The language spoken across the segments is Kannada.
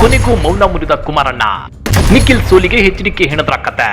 ಕೊನೆಗೂ ಮೌನ ಮುರಿದ ಕುಮಾರಣ್ಣ. ನಿಖಿಲ್ ಸೋಲಿಗೆ ಎಚ್ಚರಿಕೆ ಹೆಣದ್ರ ಕತೆ.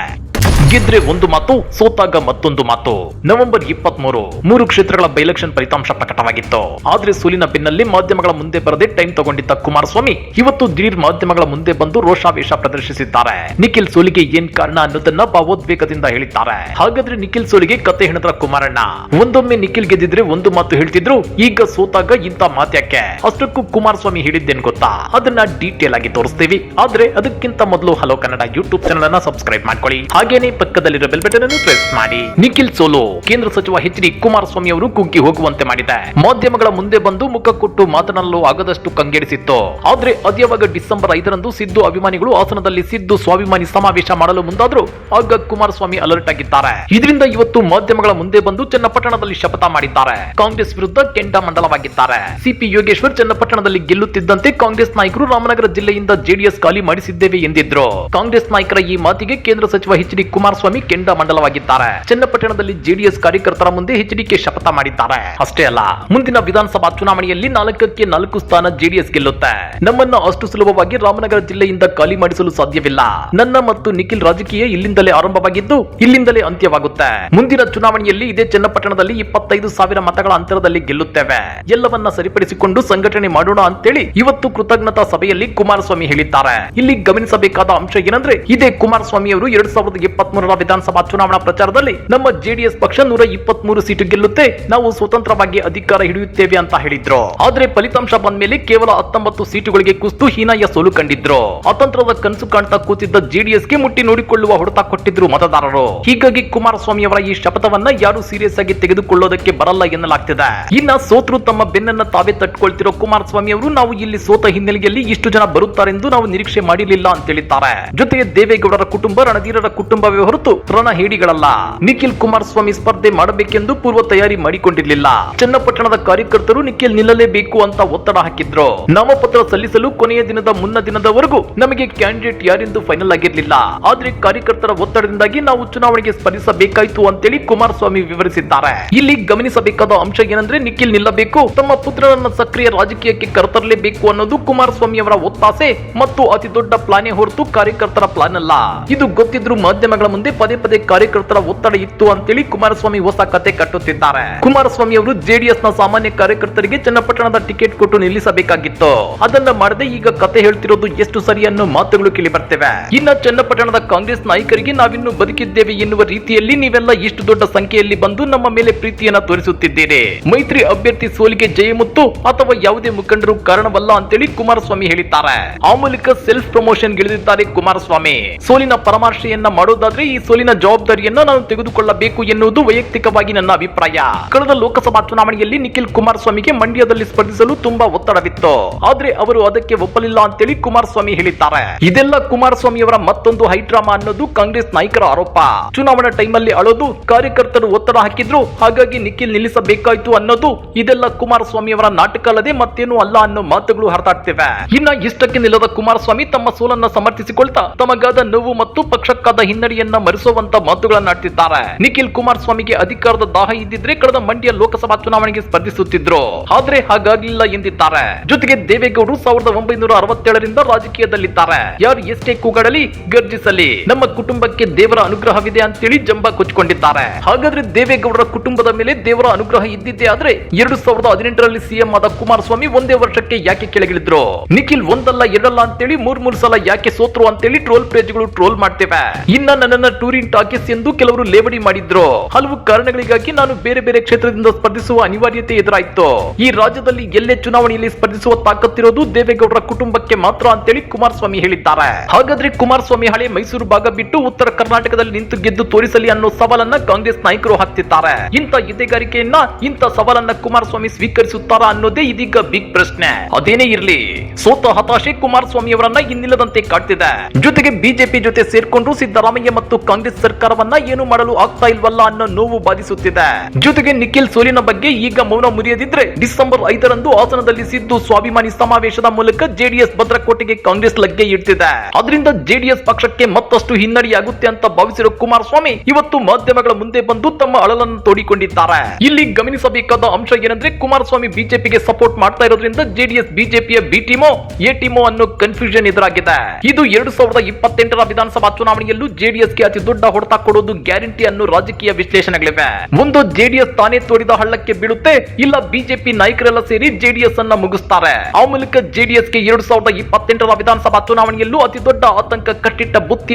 ಗೆದ್ರೆ ಒಂದು ಮಾತು, ಸೋತಾಗ ಮತ್ತೊಂದು ಮಾತು. ನವೆಂಬರ್ ಇಪ್ಪತ್ತ್ ಮೂರು ಮೂರು ಕ್ಷೇತ್ರಗಳ ಬೈಲೆಕ್ಷನ್ ಫಲಿತಾಂಶ ಪ್ರಕಟವಾಗಿತ್ತು. ಆದ್ರೆ ಸೋಲಿನ ಬೆನ್ನಲ್ಲಿ ಮಾಧ್ಯಮಗಳ ಮುಂದೆ ಬರದೆ ಟೈಮ್ ತಗೊಂಡಿದ್ದ ಕುಮಾರಸ್ವಾಮಿ, ಇವತ್ತು ದಿಢೀರ್ ಮಾಧ್ಯಮಗಳ ಮುಂದೆ ಬಂದು ರೋಷಾವೇಶ ಪ್ರದರ್ಶಿಸಿದ್ದಾರೆ. ನಿಖಿಲ್ ಸೋಲಿಗೆ ಏನ್ ಕಾರಣ ಅನ್ನೋದನ್ನ ಭಾವೋದ್ವೇಗದಿಂದ ಹೇಳಿದ್ದಾರೆ. ಹಾಗಾದ್ರೆ ನಿಖಿಲ್ ಸೋಲಿಗೆ ಕತೆ ಹೆಣದ್ರ ಕುಮಾರಣ್ಣ? ಒಂದೊಮ್ಮೆ ನಿಖಿಲ್ ಗೆದ್ದಿದ್ರೆ ಒಂದು ಮಾತು ಹೇಳ್ತಿದ್ರು, ಈಗ ಸೋತಾಗ ಇಂತ ಮಾತ್ಯಾಕೆ ಅಷ್ಟಕ್ಕೂ ಕುಮಾರಸ್ವಾಮಿ ಹೇಳಿದ್ದೇನ್ ಗೊತ್ತಾ? ಅದನ್ನ ಡೀಟೇಲ್ ಆಗಿ ತೋರಿಸ್ತೀವಿ. ಆದ್ರೆ ಅದಕ್ಕಿಂತ ಮೊದಲು ಹಲೋ ಕನ್ನಡ ಯೂಟ್ಯೂಬ್ ಚಾನಲ್ ಅನ್ನ ಸಬ್ಸ್ಕ್ರೈಬ್ ಮಾಡ್ಕೊಳ್ಳಿ. ಹಾಗೇನೆ ಪಕ್ಕದಲ್ಲಿರೋ ಬೆಲ್ ಬಟನ್ ಅನ್ನು ಪ್ರೆಸ್ ಮಾಡಿ. ನಿಖಿಲ್ ಸೋಲು, ಕೇಂದ್ರ ಸಚಿವ ಎಚ್ ಡಿ ಕುಮಾರಸ್ವಾಮಿ ಅವರು ಕುಗ್ಗಿ ಹೋಗುವಂತೆ ಮಾಡಿದ. ಮಾಧ್ಯಮಗಳ ಮುಂದೆ ಬಂದು ಮುಖ ಕೊಟ್ಟು ಮಾತನಾಡಲು ಆಗದಷ್ಟು ಕಂಗೆಡಿಸಿತ್ತು. ಆದ್ರೆ ಅದ್ಯಾವಾಗ ಡಿಸೆಂಬರ್ ಐದರಂದು ಸಿದ್ದು ಅಭಿಮಾನಿಗಳು ಹಾಸನದಲ್ಲಿ ಸಿದ್ದು ಸ್ವಾಭಿಮಾನಿ ಸಮಾವೇಶ ಮಾಡಲು ಮುಂದಾದ್ರು ಆಗ ಕುಮಾರಸ್ವಾಮಿ ಅಲರ್ಟ್ ಆಗಿದ್ದಾರೆ. ಇದರಿಂದ ಇವತ್ತು ಮಾಧ್ಯಮಗಳ ಮುಂದೆ ಬಂದು ಚನ್ನಪಟ್ಟಣದಲ್ಲಿ ಶಪಥ ಮಾಡಿದ್ದಾರೆ. ಕಾಂಗ್ರೆಸ್ ವಿರುದ್ಧ ಕೆಂಡಾಮಂಡಲವಾಗಿದ್ದಾರೆ ಸಿಪಿ ಯೋಗೇಶ್ವರ್ ಚನ್ನಪಟ್ಟಣದಲ್ಲಿ ಗೆಲ್ಲುತ್ತಿದ್ದಂತೆ ಕಾಂಗ್ರೆಸ್ ನಾಯಕರು ರಾಮನಗರ ಜಿಲ್ಲೆಯಿಂದ ಜೆಡಿಎಸ್ ಖಾಲಿ ಮಾಡಿಸಿದ್ದೇವೆ ಎಂದಿದ್ರು. ಕಾಂಗ್ರೆಸ್ ನಾಯಕರ ಈ ಮಾತಿಗೆ ಕೇಂದ್ರ ಸಚಿವ ಎಚ್ ಡಿ ಕುಮಾರಸ್ವಾಮಿ ಕೆಂಡ ಮಂಡಲವಾಗಿದ್ದಾರೆ. ಚನ್ನಪಟ್ಟಣದಲ್ಲಿ ಜೆಡಿಎಸ್ ಕಾರ್ಯಕರ್ತರ ಮುಂದೆ ಹೆಚ್ಡಿಕೆ ಶಪಥ ಮಾಡಿದ್ದಾರೆ. ಅಷ್ಟೇ ಅಲ್ಲ, ಮುಂದಿನ ವಿಧಾನಸಭಾ ಚುನಾವಣೆಯಲ್ಲಿ ನಾಲ್ಕಕ್ಕೆ ನಾಲ್ಕು ಸ್ಥಾನ ಜೆಡಿಎಸ್ ಗೆಲ್ಲುತ್ತೆ. ನಮ್ಮನ್ನ ಅಷ್ಟು ಸುಲಭವಾಗಿ ರಾಮನಗರ ಜಿಲ್ಲೆಯಿಂದ ಖಾಲಿ ಮಾಡಿಸಲು ಸಾಧ್ಯವಿಲ್ಲ. ನನ್ನ ಮತ್ತು ನಿಖಿಲ್ ರಾಜಕೀಯ ಇಲ್ಲಿಂದಲೇ ಆರಂಭವಾಗಿದ್ದು, ಇಲ್ಲಿಂದಲೇ ಅಂತ್ಯವಾಗುತ್ತೆ. ಮುಂದಿನ ಚುನಾವಣೆಯಲ್ಲಿ ಇದೇ ಚನ್ನಪಟ್ಟಣದಲ್ಲಿ ಇಪ್ಪತ್ತೈದು ಸಾವಿರ ಮತಗಳ ಅಂತರದಲ್ಲಿ ಗೆಲ್ಲುತ್ತೇವೆ. ಎಲ್ಲವನ್ನ ಸರಿಪಡಿಸಿಕೊಂಡು ಸಂಘಟನೆ ಮಾಡೋಣ ಅಂತೇಳಿ ಇವತ್ತು ಕೃತಜ್ಞತಾ ಸಭೆಯಲ್ಲಿ ಕುಮಾರಸ್ವಾಮಿ ಹೇಳಿದ್ದಾರೆ. ಇಲ್ಲಿ ಗಮನಿಸಬೇಕಾದ ಅಂಶ ಏನಂದ್ರೆ, ಇದೇ ಕುಮಾರಸ್ವಾಮಿ ಅವರು ಎರಡ್ ಸಾವಿರದ ಇಪ್ಪತ್ತ್ ಮೂರರ ವಿಧಾನಸಭಾ ಚುನಾವಣಾ ಪ್ರಚಾರದಲ್ಲಿ ನಮ್ಮ ಜೆಡಿಎಸ್ ಪಕ್ಷ ನೂರ ಇಪ್ಪತ್ತ್ ಮೂರು ಸೀಟು ಗೆಲ್ಲುತ್ತೆ. ನಾವು ಸ್ವತಂತ್ರವಾಗಿ ಅಧಿಕಾರ ಹಿಡಿಯುತ್ತೇವೆ ಅಂತ ಹೇಳಿದ್ರು. ಆದ್ರೆ ಫಲಿತಾಂಶ ಬಂದ ಮೇಲೆ ಕೇವಲ ಹತ್ತೊಂಬತ್ತು ಸೀಟುಗಳಿಗೆ ಕುಸ್ತು ಹೀನಾಯ ಸೋಲು ಕಂಡಿದ್ರು. ಅತಂತ್ರದ ಕನಸು ಕಾಣ್ತಾ ಕೂತಿದ್ದ ಜೆಡಿಎಸ್ಗೆ ಮುಟ್ಟಿ ನೋಡಿಕೊಳ್ಳುವ ಹೊಡೆತ ಕೊಟ್ಟಿದ್ರು ಮತದಾರರು. ಹೀಗಾಗಿ ಕುಮಾರಸ್ವಾಮಿ ಅವರ ಈ ಶಪಥವನ್ನ ಯಾರು ಸೀರಿಯಸ್ ಆಗಿ ತೆಗೆದುಕೊಳ್ಳೋದಕ್ಕೆ ಬರಲ್ಲ ಎನ್ನಲಾಗ್ತಿದೆ. ಇನ್ನ ಸೋತ್ರು ತಮ್ಮ ಬೆನ್ನನ್ನ ತಾವೇ ತಟ್ಕೊಳ್ತಿರೋ ಕುಮಾರಸ್ವಾಮಿ ಅವರು ನಾವು ಇಲ್ಲಿ ಸೋತ ಹಿನ್ನೆಲೆಯಲ್ಲಿ ಇಷ್ಟು ಜನ ಬರುತ್ತಾರೆಂದು ನಾವು ನಿರೀಕ್ಷೆ ಮಾಡಿರಲಿಲ್ಲ ಅಂತ ಹೇಳಿದ್ದಾರೆ. ಜೊತೆಗೆ ದೇವೇಗೌಡರ ಕುಟುಂಬ, ರಣಧೀರರ ಕುಟುಂಬವೇ ಹೊರತು ತೃಣ ಹೇಡಿಗಳಲ್ಲ ನಿಖಿಲ್ ಕುಮಾರಸ್ವಾಮಿ ಸ್ಪರ್ಧೆ ಮಾಡಬೇಕೆಂದು ಪೂರ್ವ ತಯಾರಿ ಮಾಡಿಕೊಂಡಿರಲಿಲ್ಲ. ಚನ್ನಪಟ್ಟಣದ ಕಾರ್ಯಕರ್ತರು ನಿಖಿಲ್ ನಿಲ್ಲಲೇಬೇಕು ಅಂತ ಒತ್ತಡ ಹಾಕಿದ್ರು. ನಾಮಪತ್ರ ಸಲ್ಲಿಸಲು ಕೊನೆಯ ದಿನದ ಮುನ್ನ ದಿನದವರೆಗೂ ನಮಗೆ ಕ್ಯಾಂಡಿಡೇಟ್ ಯಾರೆಂದು ಫೈನಲ್ ಆಗಿರಲಿಲ್ಲ. ಆದ್ರೆ ಕಾರ್ಯಕರ್ತರ ಒತ್ತಡದಿಂದಾಗಿ ನಾವು ಚುನಾವಣೆಗೆ ಸ್ಪರ್ಧಿಸಬೇಕಾಯಿತು ಅಂತೇಳಿ ಕುಮಾರಸ್ವಾಮಿ ವಿವರಿಸಿದ್ದಾರೆ. ಇಲ್ಲಿ ಗಮನಿಸಬೇಕಾದ ಅಂಶ ಏನಂದ್ರೆ ನಿಖಿಲ್ ನಿಲ್ಲಬೇಕು, ತಮ್ಮ ಪುತ್ರರನ್ನ ಸಕ್ರಿಯ ರಾಜಕೀಯಕ್ಕೆ ಕರೆತರಲೇಬೇಕು ಅನ್ನೋದು ಕುಮಾರಸ್ವಾಮಿ ಅವರ ಒತ್ತಾಸೆ ಮತ್ತು ಅತಿ ದೊಡ್ಡ ಪ್ಲಾನೇ ಹೊರತು ಕಾರ್ಯಕರ್ತರ ಪ್ಲಾನ್ ಅಲ್ಲ ಇದು ಗೊತ್ತಿದ್ರು ಮಾಧ್ಯಮಗಳ ಮುಂದೆ ಪದೇ ಪದೇ ಕಾರ್ಯಕರ್ತರ ಒತ್ತಡ ಇತ್ತು ಅಂತೇಳಿ ಕುಮಾರಸ್ವಾಮಿ ಹೊಸ ಕತೆ ಕಟ್ಟುತ್ತಿದ್ದಾರೆ. ಕುಮಾರಸ್ವಾಮಿ ಅವರು ಜೆಡಿಎಸ್ನ ಸಾಮಾನ್ಯ ಕಾರ್ಯಕರ್ತರಿಗೆ ಚನ್ನಪಟ್ಟಣದ ಟಿಕೆಟ್ ಕೊಟ್ಟು ನಿಲ್ಲಿಸಬೇಕಾಗಿತ್ತು. ಅದನ್ನ ಮಾಡದೆ ಈಗ ಕತೆ ಹೇಳ್ತಿರೋದು ಎಷ್ಟು ಸರಿ ಅನ್ನೋ ಮಾತುಗಳು ಕೇಳಿ ಬರ್ತೇವೆ. ಇನ್ನ ಚನ್ನಪಟ್ಟಣದ ಕಾಂಗ್ರೆಸ್ ನಾಯಕರಿಗೆ ನಾವಿನ್ನು ಬದುಕಿದ್ದೇವೆ ಎನ್ನುವ ರೀತಿಯಲ್ಲಿ ನೀವೆಲ್ಲ ಇಷ್ಟು ದೊಡ್ಡ ಸಂಖ್ಯೆಯಲ್ಲಿ ಬಂದು ನಮ್ಮ ಮೇಲೆ ಪ್ರೀತಿಯನ್ನ ತೋರಿಸುತ್ತಿದ್ದೀರಿ. ಮೈತ್ರಿ ಅಭ್ಯರ್ಥಿ ಸೋಲಿಗೆ ಜಯಮುತ್ತು ಅಥವಾ ಯಾವುದೇ ಮುಖಂಡರು ಕಾರಣವಲ್ಲ ಅಂತೇಳಿ ಕುಮಾರಸ್ವಾಮಿ ಹೇಳಿದ್ದಾರೆ. ಆ ಮೂಲಕ ಸೆಲ್ಫ್ ಪ್ರಮೋಷನ್ ಗಿಳಿದಿದ್ದಾರೆ ಕುಮಾರಸ್ವಾಮಿ. ಸೋಲಿನ ಪರಾಮರ್ಶೆಯನ್ನ ಮಾಡೋದಾದ್ರೆ ಈ ಸೋಲಿನ ಜವಾಬ್ದಾರಿಯನ್ನ ನಾನು ತೆಗೆದುಕೊಳ್ಳಬೇಕು ಎನ್ನುವುದು ವೈಯಕ್ತಿಕವಾಗಿ ನನ್ನ ಅಭಿಪ್ರಾಯ. ಕಳೆದ ಲೋಕಸಭಾ ಚುನಾವಣೆಯಲ್ಲಿ ನಿಖಿಲ್ ಕುಮಾರಸ್ವಾಮಿಗೆ ಮಂಡ್ಯದಲ್ಲಿ ಸ್ಪರ್ಧಿಸಲು ತುಂಬಾ ಒತ್ತಡವಿತ್ತು. ಆದ್ರೆ ಅವರು ಅದಕ್ಕೆ ಒಪ್ಪಲಿಲ್ಲ ಅಂತೇಳಿ ಕುಮಾರಸ್ವಾಮಿ ಹೇಳಿದ್ದಾರೆ. ಇದೆಲ್ಲ ಕುಮಾರಸ್ವಾಮಿ ಅವರ ಮತ್ತೊಂದು ಹೈಡ್ರಾಮಾ ಅನ್ನೋದು ಕಾಂಗ್ರೆಸ್ ನಾಯಕರ ಆರೋಪ. ಚುನಾವಣಾ ಟೈಮಲ್ಲಿ ಅಳೋದು, ಕಾರ್ಯಕರ್ತರು ಒತ್ತಡ ಹಾಕಿದ್ರು, ಹಾಗಾಗಿ ನಿಖಿಲ್ ನಿಲ್ಲಿಸಬೇಕಾಯ್ತು ಅನ್ನೋದು ಇದೆಲ್ಲ ಕುಮಾರಸ್ವಾಮಿ ಅವರ ನಾಟಕ ಅಲ್ಲದೆ ಮತ್ತೇನು ಅಲ್ಲ ಅನ್ನೋ ಮಾತುಗಳು ಹರಿದಾಡ್ತಿವೆ. ಇನ್ನ ಇಷ್ಟಕ್ಕೆ ನಿಲ್ಲದ ಕುಮಾರಸ್ವಾಮಿ ತಮ್ಮ ಸೋಲನ್ನ ಸಮರ್ಥಿಸಿಕೊಳ್ತಾ ತಮಗಾದ ನೋವು ಮತ್ತು ಪಕ್ಷಕ್ಕಾದ ಹಿನ್ನಡೆಯನ್ನ ಮರೆಸುವಂತ ಮಾತುಗಳನ್ನಾಡ್ತಿದ್ದಾರೆ ನಿಖಿಲ್ ಕುಮಾರಸ್ವಾಮಿಗೆ ಅಧಿಕಾರದ ದಾಹ ಇದ್ದಿದ್ರೆ ಕಳೆದ ಮಂಡ್ಯ ಲೋಕಸಭಾ ಚುನಾವಣೆಗೆ ಸ್ಪರ್ಧಿಸುತ್ತಿದ್ರು. ಆದ್ರೆ ಹಾಗಾಗ್ಲಿಲ್ಲ ಎಂದಿದ್ದಾರೆ. ಜೊತೆಗೆ ದೇವೇಗೌಡರು ಸಾವಿರದ ಒಂಬೈನೂರ ಅರವತ್ತೇಳರಿಂದ ರಾಜಕೀಯದಲ್ಲಿದ್ದಾರೆ. ಯಾರು ಎಷ್ಟೇ ಕೂಗಾಡಲಿ ಗರ್ಜಿಸಲಿ. ನಮ್ಮ ಕುಟುಂಬಕ್ಕೆ ದೇವರ ಅನುಗ್ರಹವಿದೆ ಅಂತೇಳಿ ಜಂಬ ಕೊಚ್ಚಿಕೊಂಡಿದ್ದಾರೆ. ಹಾಗಾದ್ರೆ ದೇವೇಗೌಡರ ಕುಟುಂಬದ ಮೇಲೆ ದೇವರ ಅನುಗ್ರಹ ಇದ್ದಿದ್ದೇ ಆದ್ರೆ ಎರಡು ಸಾವಿರದ ಹದಿನೆಂಟರಲ್ಲಿ ಸಿಎಂ ಆದ ಕುಮಾರಸ್ವಾಮಿ ಒಂದೇ ವರ್ಷಕ್ಕೆ ಯಾಕೆ ಕೆಳಗಿಳಿದ್ರು? ನಿಖಿಲ್ ಒಂದಲ್ಲ ಎರಡಲ್ಲ ಅಂತೇಳಿ ಮೂರ್ ಮೂರ್ ಸಲ ಯಾಕೆ ಸೋತ್ರು ಅಂತೇಳಿ ಟ್ರೋಲ್ ಪೇಜ್ಗಳು ಟ್ರೋಲ್ ಮಾಡ್ತೇವೆ. ಇನ್ನ ನನ್ನನ್ನ ಟೂರಿಂಗ್ ಟಾಕೀಸ್ ಎಂದು ಕೆಲವರು ಲೇವಡಿ ಮಾಡಿದ್ರು. ಹಲವು ಕಾರಣಗಳಿಗಾಗಿ ನಾನು ಬೇರೆ ಬೇರೆ ಕ್ಷೇತ್ರದಿಂದ ಸ್ಪರ್ಧಿಸುವ ಅನಿವಾರ್ಯತೆ ಎದುರಾಯಿತು. ಈ ರಾಜ್ಯದಲ್ಲಿ ಎಲ್ಲೇ ಚುನಾವಣೆಯಲ್ಲಿ ಸ್ಪರ್ಧಿಸುವ ತಾಕತ್ತಿರೋದು ದೇವೇಗೌಡರ ಕುಟುಂಬಕ್ಕೆ ಮಾತ್ರ ಅಂತೇಳಿ ಕುಮಾರಸ್ವಾಮಿ ಹೇಳಿದ್ದಾರೆ. ಹಾಗಾದ್ರೆ ಕುಮಾರಸ್ವಾಮಿ ಹಳೆ ಮೈಸೂರು ಭಾಗ ಬಿಟ್ಟು ಉತ್ತರ ಕರ್ನಾಟಕದಲ್ಲಿ ನಿಂತು ಗೆದ್ದು ತೋರಿಸಲಿ ಅನ್ನೋ ಸವಾಲನ್ನ ಕಾಂಗ್ರೆಸ್ ನಾಯಕರು ಹಾಕ್ತಿದ್ದಾರೆ. ಇಂಥ ಎದೆಗಾರಿಕೆಯನ್ನ ಇಂಥ ಸವಾಲನ್ನ ಕುಮಾರಸ್ವಾಮಿ ಸ್ವೀಕರಿಸುತ್ತಾರಾ ಅನ್ನೋದೇ ಇದೀಗ ಬಿಗ್ ಪ್ರಶ್ನೆ. ಅದೇನೇ ಇರ್ಲಿ. ಸೋತ ಹತಾಶೆ ಕುಮಾರಸ್ವಾಮಿ ಅವರನ್ನ ಇನ್ನಿಲ್ಲದಂತೆ ಕಾಡ್ತಿದೆ. ಜೊತೆಗೆ ಬಿಜೆಪಿ ಜೊತೆ ಸೇರ್ಕೊಂಡು ಸಿದ್ದರಾಮಯ್ಯ ಮತ್ತು ಕಾಂಗ್ರೆಸ್ ಸರ್ಕಾರವನ್ನ ಏನು ಮಾಡಲು ಆಗ್ತಾ ಇಲ್ವಲ್ಲ ಅನ್ನೋ ನೋವು ಬಾಧಿಸುತ್ತಿದೆ. ಜೊತೆಗೆ ನಿಖಿಲ್ ಸೋಲಿನ ಬಗ್ಗೆ ಈಗ ಮೌನ ಮುರಿಯದಿದ್ರೆ ಡಿಸೆಂಬರ್ ಐದರಂದು ಹಾಸನದಲ್ಲಿ ಸಿದ್ದು ಸ್ವಾಭಿಮಾನಿ ಸಮಾವೇಶದ ಮೂಲಕ ಜೆಡಿಎಸ್ ಭದ್ರಕೋಟೆಗೆ ಕಾಂಗ್ರೆಸ್ ಲಗ್ಗೆ ಇಡ್ತಿದೆ. ಅದರಿಂದ ಜೆಡಿಎಸ್ ಪಕ್ಷಕ್ಕೆ ಮತ್ತಷ್ಟು ಹಿನ್ನಡೆಯಾಗುತ್ತೆ ಅಂತ ಭಾವಿಸಿರುವ ಕುಮಾರಸ್ವಾಮಿ ಇವತ್ತು ಮಾಧ್ಯಮಗಳ ಮುಂದೆ ಬಂದು ತಮ್ಮ ಅಳಲನ್ನು ತೋಡಿಕೊಂಡಿದ್ದಾರೆ. ಇಲ್ಲಿ ಗಮನಿಸಬೇಕಾದ ಅಂಶ ಏನಂದ್ರೆ ಕುಮಾರಸ್ವಾಮಿ ಬಿಜೆಪಿಗೆ ಸಪೋರ್ಟ್ ಮಾಡ್ತಾ ಇರೋದ್ರಿಂದ ಜೆಡಿಎಸ್ ಬಿಜೆಪಿಯ ಬಿ ಟೀಮೋ, ಎ ಟೀಮೋ ಅನ್ನೋ ಕನ್ಫ್ಯೂಷನ್ ಎದುರಾಗಿದೆ. ಇದು ಎರಡು ಸಾವಿರದ ಇಪ್ಪತ್ತೆಂಟರ ವಿಧಾನಸಭಾ ಚುನಾವಣೆಯಲ್ಲೂ ಜೆಡಿಎಸ್ಗೆ ಅತಿ ದೊಡ್ಡ ಹೊಡೆತ ಕೊಡೋದು ಗ್ಯಾರಂಟಿ ಅನ್ನೋ ರಾಜಕೀಯ ವಿಶ್ಲೇಷಣೆಗಳಿವೆ. ಒಂದು ಜೆಡಿಎಸ್ ತಾನೇ ತೋರಿದ ಹಳ್ಳಕ್ಕೆ ಬೀಳುತ್ತೆ, ಇಲ್ಲ ಬಿಜೆಪಿ ನಾಯಕರೆಲ್ಲ ಸೇರಿ ಜೆಡಿಎಸ್ ಅನ್ನ ಮುಗಿಸ್ತಾರೆ. ಆ ಮೂಲಕ ಜೆಡಿಎಸ್ಗೆ ಎರಡು ಸಾವಿರದ ಇಪ್ಪತ್ತೆಂಟರ ವಿಧಾನಸಭಾ ಚುನಾವಣೆಯಲ್ಲೂ ಅತಿ ದೊಡ್ಡ ಆತಂಕ ಕಟ್ಟಿಟ್ಟ ಬುತ್ತಿ